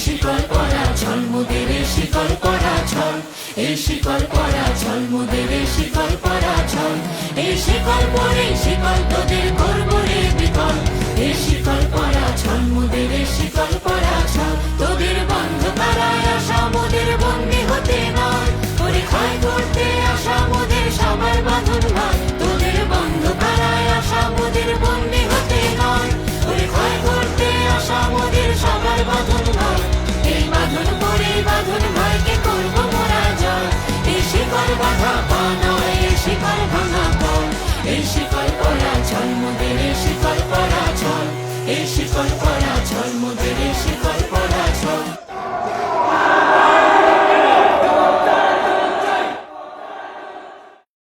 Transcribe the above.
শিকল পরা ঝলমুদের শিকল পরা ছল এই শিকল পরা ঝলমুদের শিকল পরা ছল এই শিকল পরে এই শিকল পরা চল মোদের এই শিকল পরা চল এই